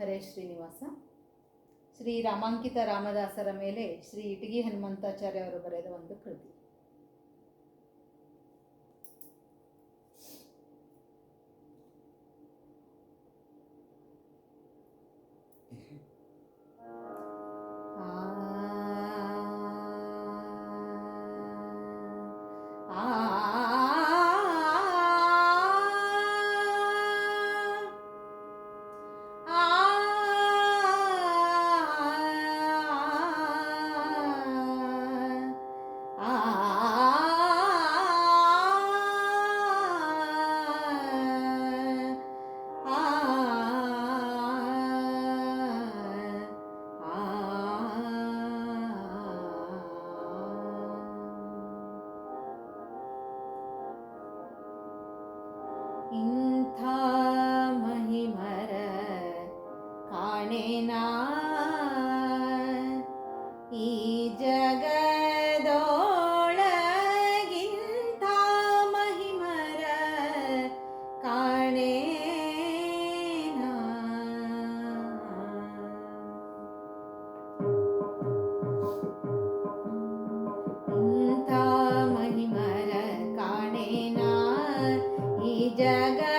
ಹರೇ ಶ್ರೀನಿವಾಸ. ಶ್ರೀ ರಾಮಾಂಕಿತ ರಾಮದಾಸರ ಮೇಲೆ ಶ್ರೀ ಇಟಗಿ ಹನುಮಂತಾಚಾರ್ಯ ಅವರು ಬರೆದ ಒಂದು ಕೃತಿ. ಇಂಥ ಮಹಿಮರ ಕಾಣೆನಾ ಈ ಈ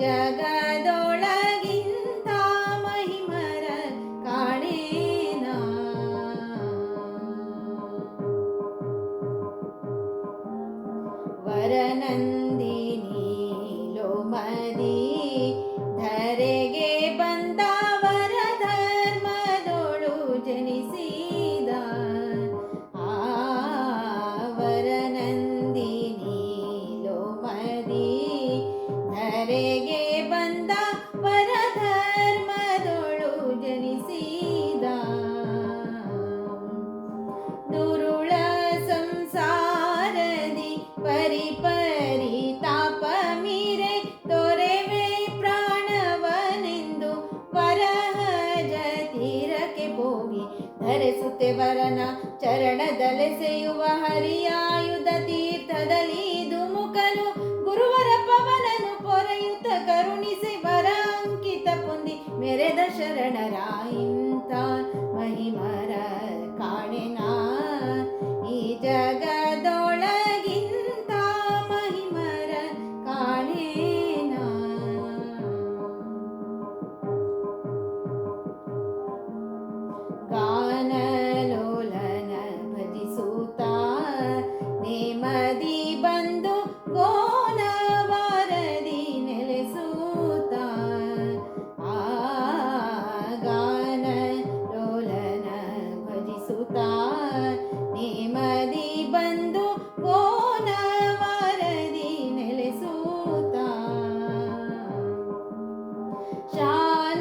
ಈ ಜಗದೊಳಗಿಂಥ ಮಹಿಮರ ಕಾಣೆನಾ ವರನಂದಿನಿ ವರನ ಚರಣದಲೆಸೆಯುವ ಹರಿಯಾಯುಧ ತೀರ್ಥದಲ್ಲಿ ಧುಮುಕಲು ಗುರುವರ ಪವನನು ಪೊರೆಯುತ್ತ ಕರುಣಿಸಿ ವರ ಅಂಕಿತ ಪೊಂದಿ. ಮೆರೆದ ಶರಣರ ಇಂಥ ಮಹಿಮರ ಕಾಣೆನಾ. ಈ ಜಗದೊಳಗಿಂತ शान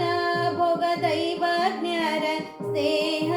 भोग दैवज्ञर स्नेह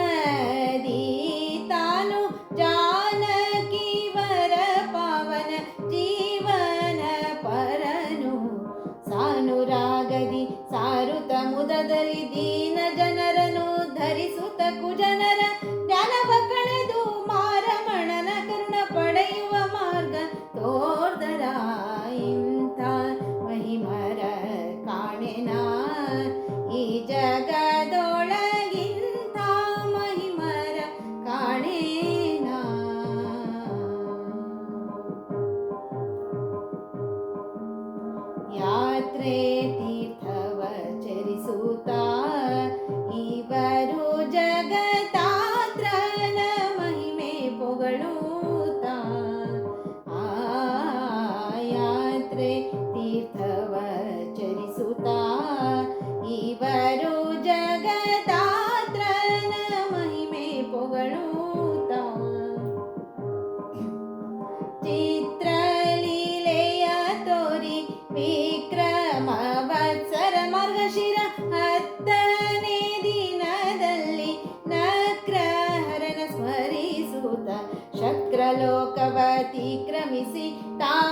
ಜಗತಾತ್ರನ ಮಹಿಮೆ ಪೊಗಳುತ್ತ ಆ ಯಾತ್ರೆ ತೀರ್ಥವ ಚರಿಸುತ್ತಾ ಇವರು 나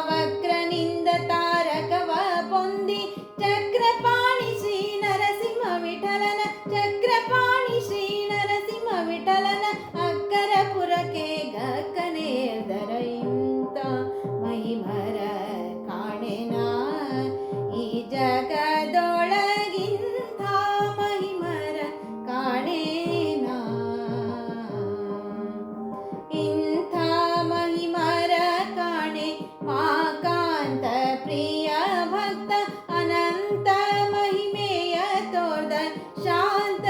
ಶಾಂತ